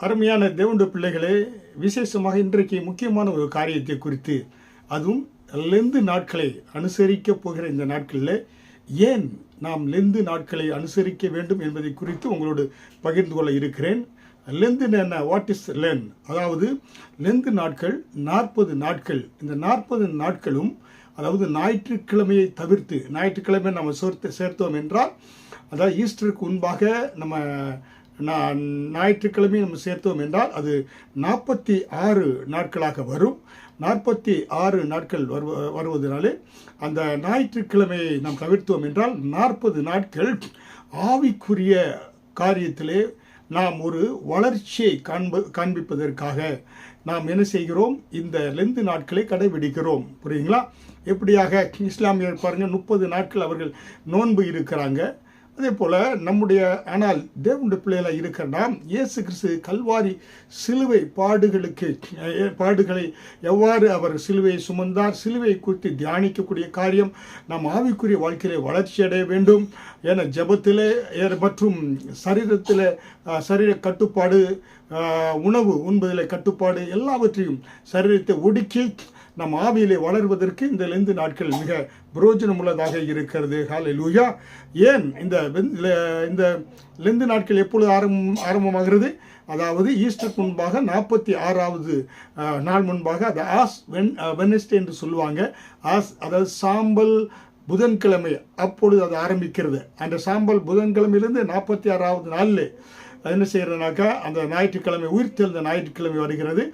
அருமையான தேவண்டு பிள்ளைகளே விசேஷமாக இன்றைக்கு முக்கியமான ஒரு காரியத்தை குறித்து அதுவும் லெந்து நாட்களை அனுசரிக்க போகிற இந்த நாட்களில் ஏன் நாம் லெந்து நாட்களை அனுசரிக்க வேண்டும் என்பதை குறித்து உங்களோடு பகிர்ந்து கொள்ள இருக்கிறேன். லெந்து என்ன? வாட் இஸ் லென் அதாவது லெந்து நாட்கள் நாற்பது நாட்கள் இந்த நாற்பது நாட்களும் அதாவது ஞாயிற்றுக்கிழமையை தவிர்த்து ஞாயிற்றுக்கிழமை நம்ம சேர்த்து சேர்த்தோம் என்றால் அதாவது ஈஸ்டருக்கு முன்பாக நம்ம ஞாயிற்றுக்கிழமை நம்ம சேர்த்தோம் என்றால் அது நாற்பத்தி ஆறு நாட்களாக வரும். நாற்பத்தி ஆறு நாட்கள் வருவ வருவதனாலே அந்த ஞாயிற்றுக்கிழமையை நாம் தவிர்த்தோம் என்றால் நாற்பது நாட்கள் ஆவிக்குரிய காரியத்திலே நாம் ஒரு வளர்ச்சியை காண்ப காண்பிப்பதற்காக நாம் என்ன செய்கிறோம்? இந்த லெந்து நாட்களை கடைபிடிக்கிறோம். புரியுங்களா எப்படியாக இஸ்லாமியர் பாருங்கள் முப்பது நாட்கள் அவர்கள் நோன்பு இருக்கிறாங்க. அதே போல் நம்முடைய ஆனால் தேவனுடைய பிள்ளைகளாக இருக்கிற நாம் இயேசு கிறிஸ்து கல்வாரி சிலுவை பாடுகளுக்கு பாடுகளை எவ்வாறு அவர் சிலுவையை சுமந்தார் சிலுவை குறித்து தியானிக்கக்கூடிய காரியம் நாம் ஆவிக்குரிய வாழ்க்கையிலே வளர்ச்சி அடைய வேண்டும். என ஜபத்திலே மற்றும் சரீரத்தில் சரீர கட்டுப்பாடு உணவு உண்பதில் கட்டுப்பாடு எல்லாவற்றையும் சரீரத்தை ஒடுக்கி நம் ஆவியிலே வளர்வதற்கு இந்த லெந்து நாட்கள் மிக புரோஜனம் உள்ளதாக இருக்கிறது. ஹாலே லூயா ஏன் இந்த வெந்- இந்த லெந்து நாட்கள் எப்பொழுது ஆரம்பம் ஆரம்பமாகிறது? அதாவது ஈஸ்டருக்கு முன்பாக நாற்பத்தி ஆறாவது நாள் முன்பாக அது ஆஸ் வென் வெனஸ்டே என்று சொல்லுவாங்க. ஆஸ் அதாவது சாம்பல் புதன்கிழமை அப்பொழுது அது ஆரம்பிக்கிறது. அந்த சாம்பல் புதன்கிழமையிலிருந்து நாற்பத்தி ஆறாவது நாளில் என்ன செய்கிறனாக்கா அந்த ஞாயிற்றுக்கிழமை உயிர்த்தெழுந்த ஞாயிற்றுக்கிழமை வருகிறது.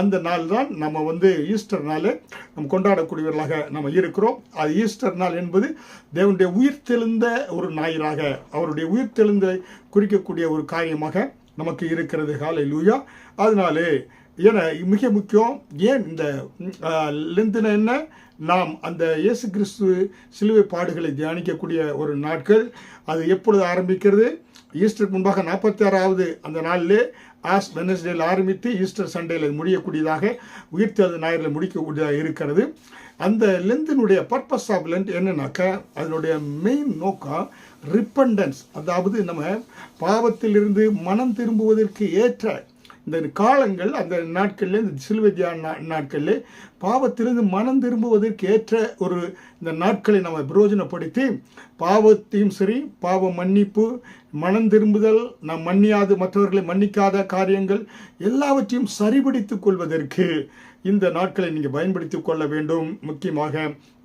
அந்த நாள் தான் நம்ம வந்து ஈஸ்டர் நாள் நம்ம கொண்டாடக்கூடியவர்களாக நம்ம இருக்கிறோம். அது ஈஸ்டர் நாள் என்பது தேவனுடைய உயிர்த்தெழுந்த ஒரு ஞாயிறாக அவருடைய உயிர்த்தெழுந்த குறிக்கக்கூடிய ஒரு காரியமாக நமக்கு இருக்கிறது. காலை லூயா அதனாலே ஏன்னா மிக முக்கியம் ஏன் இந்த லெந்தின என்ன? நாம் அந்த இயேசு கிறிஸ்து சிலுவை பாடுகளை தியானிக்கக்கூடிய ஒரு நாட்கள் அது எப்பொழுது ஆரம்பிக்கிறது? ஈஸ்டருக்கு முன்பாக நாற்பத்தி ஆறாவது அந்த நாளிலே ஆஸ் வெனஸ்டேயில் ஆரம்பித்து ஈஸ்டர் சண்டேயில் முடியக்கூடியதாக உயிர்த்தெழுந்த ஞாயிறில் முடிக்கக்கூடியதாக இருக்கிறது. அந்த லெந்தினுடைய பர்பஸ் ஆஃப் லென்த் என்னன்னாக்கா அதனுடைய மெயின் நோக்கம் ரிப்பண்டன்ஸ் அதாவது நம்ம பாவத்திலிருந்து மனம் திரும்புவதற்கு ஏற்ற இந்த காலங்கள் அந்த நாட்களில் இந்த சிலுவை தியான நா- நாட்களில் பாவத்திலிருந்து மனம் திரும்புவதற்கு ஏற்ற ஒரு இந்த நாட்களை நம்ம பிரயோஜனப்படுத்தி பாவத்தையும் சரி பாவ மன்னிப்பு மனம் திரும்புதல் நாம் மன்னியாது மற்றவர்களை மன்னிக்காத காரியங்கள் எல்லாவற்றையும் சரிபடித்துக் கொள்வதற்கு இந்த நாட்களை நீங்கள் பயன்படுத்தி கொள்ள வேண்டும். முக்கியமாக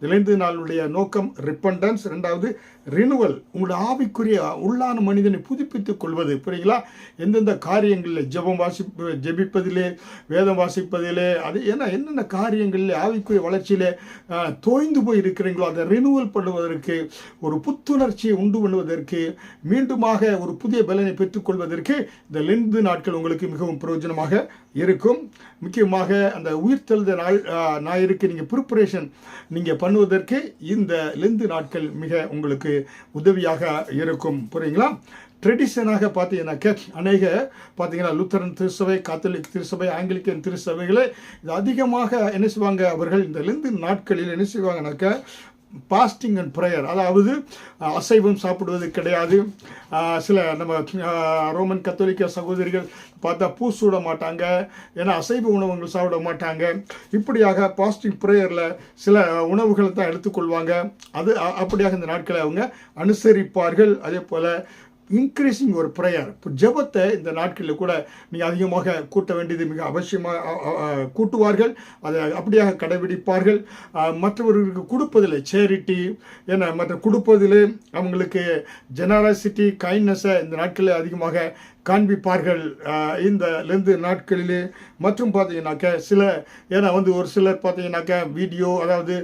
இளைந்து நாளுடைய நோக்கம் ரிப்பண்டன்ஸ் ரெண்டாவது ரினுவல் உங்களுடைய ஆவிக்குரிய உள்ளான மனிதனை புதுப்பித்துக் கொள்வது. புரியுங்களா எந்தெந்த காரியங்களில் ஜெபம் வாசிப்பு ஜெபிப்பதிலே வேதம் வாசிப்பதிலே அது ஏன்னா என்னென்ன காரியம் காரியங்களில் ஆவிக்குரிய வளர்ச்சியில் தோய்ந்து போய் இருக்கிறீங்களோ அதை ரினுவல் பண்ணுவதற்கு ஒரு புத்துணர்ச்சியை உண்டு பண்ணுவதற்கு மீண்டுமாக ஒரு புதிய பலனை பெற்றுக்கொள்வதற்கு இந்த லெந்து நாட்கள் உங்களுக்கு மிகவும் பிரயோஜனமாக இருக்கும். முக்கியமாக அந்த உயிர்த்தெழுத நாள் ஞாயிறுக்கு நீங்கள் ப்ரிப்பரேஷன் நீங்கள் பண்ணுவதற்கு இந்த லெந்து நாட்கள் மிக உங்களுக்கு உதவியாக இருக்கும். புரியுங்களா? ட்ரெடிஷனாக பார்த்தீங்கன்னாக்க அநேக பார்த்தீங்கன்னா லுத்தரன் திருச்சபை காத்தலிக் திருச்சபை ஆங்கிலிக்கன் திருச்சபைகளை இது அதிகமாக என்ன செய்வாங்க அவர்கள்? இந்த லெந்து நாட்களில் என்ன செய்வாங்கனாக்க பாஸ்டிங் அண்ட் ப்ரேயர் அதாவது அசைவம் சாப்பிடுவது கிடையாது. சில நம்ம ரோமன் கத்தோலிக்க சகோதரிகள் பார்த்தா பூ சூட மாட்டாங்க ஏன்னா அசைவ உணவுகள் சாப்பிட மாட்டாங்க. இப்படியாக பாஸ்டிங் ப்ரேயரில் சில உணவுகளை தான் எடுத்துக்கொள்வாங்க. அது அப்படியாக இந்த நாட்களை அவங்க அனுசரிப்பார்கள். அதே போல் இன்க்ரீஸிங் ஒரு ப்ரேயர் இப்போ ஜெபத்தை இந்த நாட்களில் கூட நீங்கள் அதிகமாக கூட்ட வேண்டியது மிக அவசியமாக கூட்டுவார்கள். அதை அப்படியாக கடைபிடிப்பார்கள். மற்றவர்களுக்கு கொடுப்பதில் சேரிட்டி ஏன்னா மற்ற கொடுப்பதில் அவங்களுக்கு ஜெனராசிட்டி கைண்ட்னஸை இந்த நாட்களில் அதிகமாக காண்பிப்பார்கள். இந்த லெந்து நாட்களிலே. மற்றும் பார்த்தீங்கன்னாக்க சில ஏன்னா வந்து ஒரு சிலர் பார்த்தீங்கன்னாக்க வீடியோ அதாவது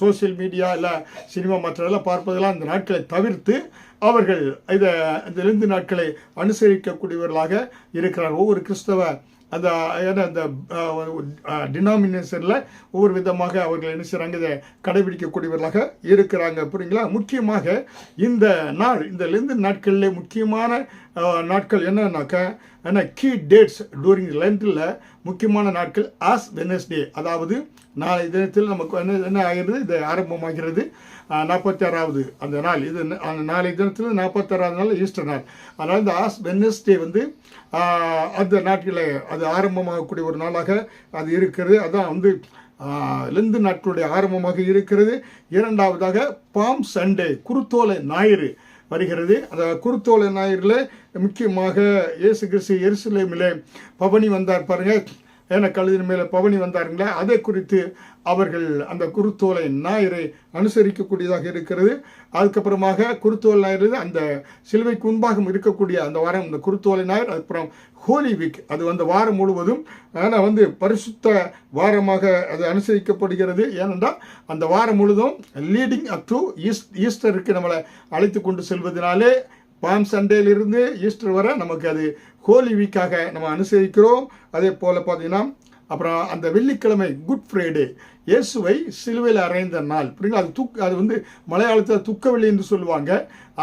சோஷியல் மீடியா இல்லை சினிமா மற்றதெல்லாம் பார்ப்பதெல்லாம் இந்த நாட்களை தவிர்த்து அவர்கள் இதை இந்த லெந்து நாட்களை அனுசரிக்கக்கூடியவர்களாக இருக்கிறார்கள் ஒவ்வொரு கிறிஸ்தவ அந்த ஏன்னா அந்த டினாமினேஷனில் ஒவ்வொரு விதமாக அவர்கள் என்ன செய்கிறாங்க இதை கடைபிடிக்கக்கூடியவர்களாக இருக்கிறாங்க. புரியுங்களா? முக்கியமாக இந்த நாள் இந்த லெந்து நாட்களிலே முக்கியமான நாட்கள் என்னன்னாக்கா ஏன்னா கீ டேட்ஸ் டூரிங் லெந்தில் முக்கியமான நாட்கள் ஆஸ் வெனஸ்டே அதாவது நாளை தினத்தில் நமக்கு என்ன என்ன ஆகிறது இது ஆரம்பமாகிறது. நாற்பத்தி ஆறாவது அந்த நாள். இது அந்த நாளை தினத்தில் நாற்பத்தாறாவது நாள் ஈஸ்டர் நாள். அதனால் இந்த ஆஸ் வெனஸ்டே வந்து அந்த நாட்களில் அது ஆரம்பமாகக்கூடிய ஒரு நாளாக அது இருக்கிறது. அதான் வந்து லெந்து நாட்களுடைய ஆரம்பமாக இருக்கிறது. இரண்டாவதாக பாம் சண்டே குருத்தோலை ஞாயிறு. வருகிறது. அந்த குருத்தோலை ஞாயிறில் முக்கியமாக இயேசு கிறிஸ்து எருசலேமிலே பவனி வந்தார் பாருங்க ஏன கழுதின் மேலே பவனி வந்தாருங்களே அதை குறித்து அவர்கள் அந்த குருத்தோலை ஞாயிறை அனுசரிக்கக்கூடியதாக இருக்கிறது. அதுக்கப்புறமாக குருத்தோலை ஞாயிறு அந்த சிலுவைக்கு முன்பாக இருக்கக்கூடிய அந்த வாரம் இந்த குருத்தோலை ஞாயிறு அதுக்கப்புறம் ஹோலி வீக் அது வந்து வாரம் முழுவதும் ஆனால் வந்து பரிசுத்த வாரமாக அது அனுசரிக்கப்படுகிறது. ஏனென்றால் அந்த வாரம் முழுதும் லீடிங் அப் டு ஈஸ்ட் ஈஸ்டருக்கு நம்மளை அழைத்து கொண்டு செல்வதனாலே பாம் சண்டேலிருந்து ஈஸ்டர் வரை நமக்கு அது ஹோலி வீக்காக நம்ம அனுசரிக்கிறோம். அதே போல் பார்த்தீங்கன்னா அப்புறம் அந்த வெள்ளிக்கிழமை குட் ஃப்ரைடே இயேசுவை சிலுவையில் அறைந்த நாள். புரியுங்களா அது துக் அது வந்து மலையாளத்தில் துக்கவெள்ளி என்று சொல்லுவாங்க.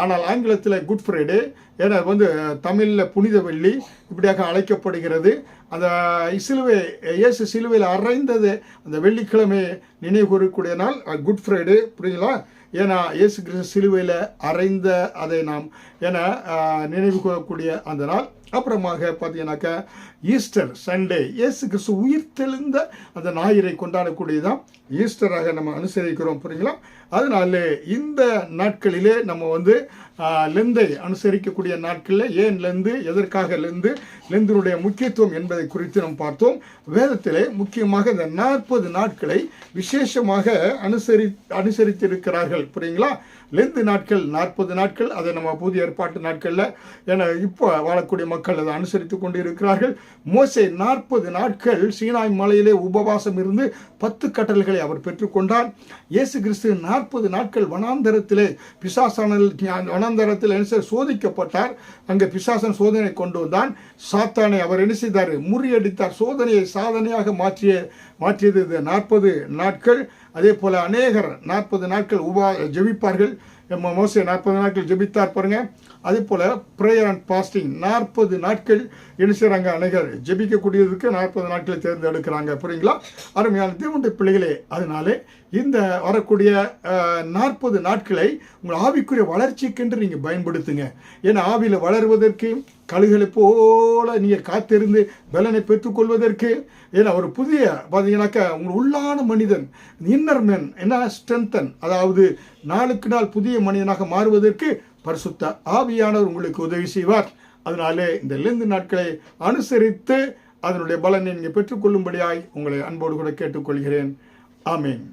ஆனால் ஆங்கிலத்தில் குட் ஃப்ரைடே ஏன்னா அது வந்து தமிழில் புனித வெள்ளி இப்படியாக அழைக்கப்படுகிறது. அந்த சிலுவை இயேசு சிலுவையில் அறைந்தது அந்த வெள்ளிக்கிழமை நினைவு கூறக்கூடிய நாள் குட் ஃப்ரைடே. புரியுங்களா ஏன்னா இயேசு கிறிஸ்து சிலுவையில் அறைந்த அதை நாம் என நினைவு கூறக்கூடிய அந்த நாள். அப்புறமாக பார்த்தீங்கன்னாக்கா ஈஸ்டர் சண்டே. இயேசு கிறிஸ்து உயிர் தெளிந்த அந்த ஞாயிறை கொண்டாடக்கூடியதான் ஈஸ்டராக நம்ம அனுசரிக்கிறோம் புரியுங்களா அதனால இந்த நாட்களிலே நம்ம வந்து லெந்தை அனுசரிக்கக்கூடிய நாட்களில் ஏன் லெந்து எதற்காக லெந்து லெந்தினுடைய முக்கியத்துவம் என்பதை குறித்து நாம் பார்த்தோம். வேதத்திலே முக்கியமாக இந்த நாற்பது நாட்களை விசேஷமாக அனுசரி அனுசரித்திருக்கிறார்கள் புரியுங்களா? லெந்து நாட்கள் நாற்பது நாட்கள் அதை நம்ம புதிய ஏற்பாட்டு நாட்களில் என இப்போ வாழக்கூடிய மக்கள் அதை அனுசரித்து கொண்டு இருக்கிறார்கள் மோசை நாற்பது நாட்கள் சீனாய் மலையிலே உபவாசம் இருந்து பத்து கட்டளைகளை அவர் பெற்றுக்கொண்டார். இயேசு கிறிஸ்து நாற்பது நாட்கள் வனாந்தரத்திலே பிசாசானல் வனாந்தரத்தில் என்ன சோதிக்கப்பட்டார். அங்கே பிசாசன் சோதனை கொண்டு வந்தான். சாத்தானை அவர் என்ன செய்தார்? முறியடித்தார். சோதனையை சாதனையாக மாற்றிய மாற்றியது இந்த நாற்பது நாட்கள் அதே போல் அநேகர் நாற்பது நாட்கள் உபா ஜெபிப்பார்கள். மோசை நாற்பது நாட்கள் ஜெபித்தார் பாருங்க. அதே போல் ப்ரேயர் அண்ட் பாஸ்டிங் நாற்பது நாட்கள் என்ன செய்கிறாங்க அநேகர் ஜெபிக்கக்கூடியதுக்கு நாற்பது நாட்களை தேர்ந்தெடுக்கிறாங்க. புரியுங்களா? அருமையான தேவனுடைய பிள்ளைகளே அதனாலே இந்த வரக்கூடிய நாற்பது நாட்களை உங்கள் ஆவிக்குரிய வளர்ச்சிக்கென்று நீங்கள் பயன்படுத்துங்க. ஏன்னா ஆவியில் வளருவதற்கு கழுகளை போல நீங்கள் காத்திருந்து பலனை பெற்றுக்கொள்வதற்கு ஏன்னா ஒரு புதிய பார்த்தீங்கன்னாக்கா உங்கள் உள்ளான மனிதன் இன்னர் மேன் என்ன? ஸ்ட்ரென்தன் அதாவது நாளுக்கு நாள் புதிய மனிதனாக மாறுவதற்கு பரிசுத்த ஆவியானவர் உங்களுக்கு உதவி செய்வார். அதனாலே இந்த லெந்து நாட்களை அனுசரித்து அதனுடைய பலனை நீங்கள் பெற்றுக்கொள்ளும்படியாய் உங்களை அன்போடு கூட கேட்டுக்கொள்கிறேன். ஆமேன்.